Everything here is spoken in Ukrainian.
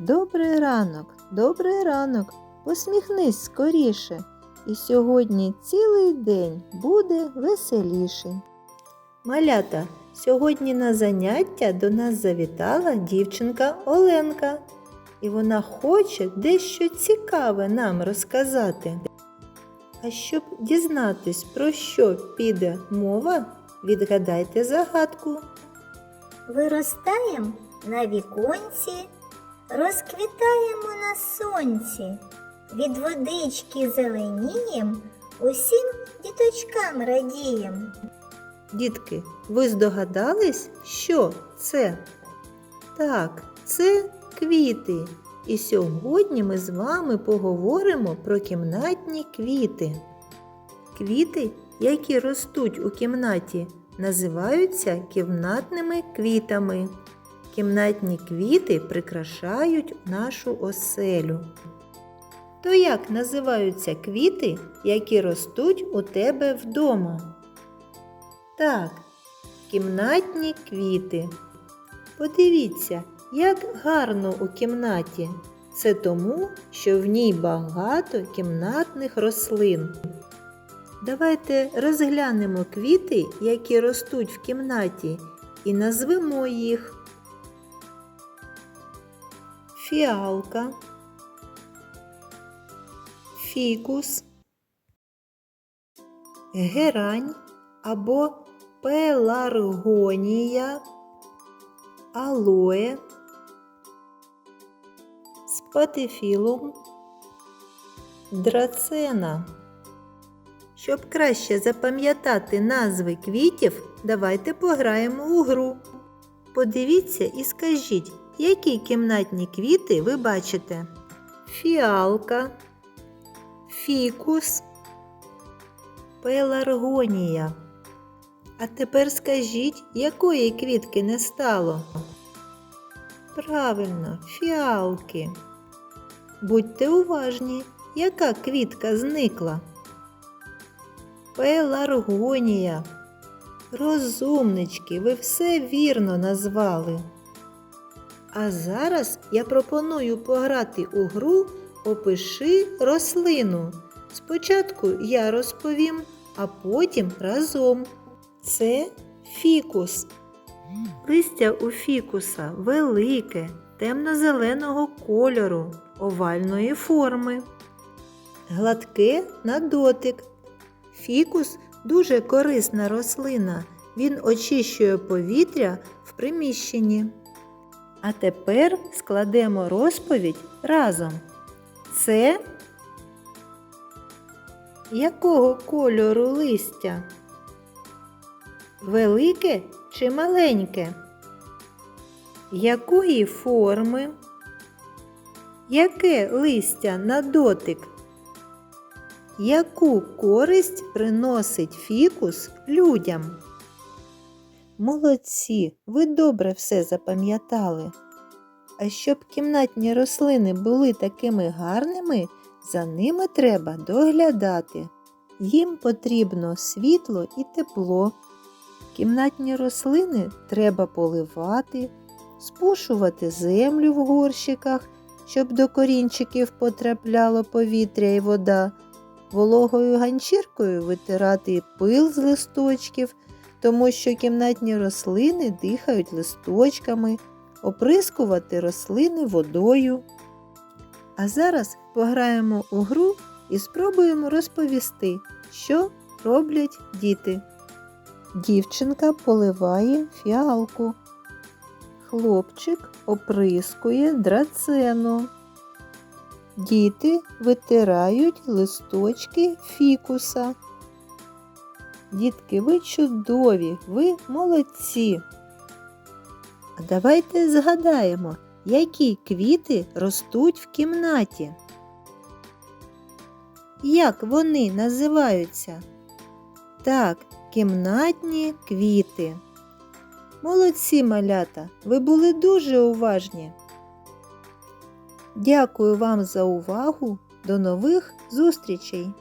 Добрий ранок, добрий ранок. Посміхнись скоріше. І сьогодні цілий день буде веселіший. Малята, сьогодні на заняття до нас завітала дівчинка Оленка. І вона хоче дещо цікаве нам розказати. А щоб дізнатись, про що піде мова, відгадайте загадку. Виростаєм на віконці, розквітаємо на сонці, від водички зеленієм, усім діточкам радієм. Дітки, ви здогадались, що це? Так, це квіти. І сьогодні ми з вами поговоримо про кімнатні квіти. Квіти, які ростуть у кімнаті, називаються кімнатними квітами. Кімнатні квіти прикрашають нашу оселю. То як називаються квіти, які ростуть у тебе вдома? Так, кімнатні квіти. Подивіться, як гарно у кімнаті. Це тому, що в ній багато кімнатних рослин. Давайте розглянемо квіти, які ростуть в кімнаті, і назвемо їх. Фіалка, фікус, герань або пеларгонія, алоє, спатифілум, драцена. Щоб краще запам'ятати назви квітів, давайте пограємо у гру. Подивіться і скажіть, які кімнатні квіти ви бачите? Фіалка, фікус, пеларгонія. А тепер скажіть, якої квітки не стало? Правильно, фіалки. Будьте уважні, яка квітка зникла? Пеларгонія. Розумнички, ви все вірно назвали. А зараз я пропоную пограти у гру Опиши рослину. Спочатку я розповім, а потім разом. Це фікус. Листя у фікуса велике, темно-зеленого кольору, овальної форми. Гладке на дотик. Фікус дуже корисна рослина. Він очищує повітря в приміщенні. А тепер складемо розповідь разом. Це якого кольору листя? Велике чи маленьке? Якої форми? Яке листя на дотик? Яку користь приносить фікус людям? Молодці, ви добре все запам'ятали. А щоб кімнатні рослини були такими гарними, за ними треба доглядати. Їм потрібно світло і тепло. Кімнатні рослини треба поливати, спушувати землю в горщиках, щоб до корінчиків потрапляло повітря і вода, вологою ганчіркою витирати пил з листочків, тому що кімнатні рослини дихають листочками, оприскувати рослини водою. А зараз пограємо у гру і спробуємо розповісти, що роблять діти. Дівчинка поливає фіалку. Хлопчик оприскує драцену. Діти витирають листочки фікуса. Дітки, ви чудові, ви молодці. А давайте згадаємо, які квіти ростуть в кімнаті. Як вони називаються? Так, кімнатні квіти. Молодці малята, ви були дуже уважні. Дякую вам за увагу. До нових зустрічей!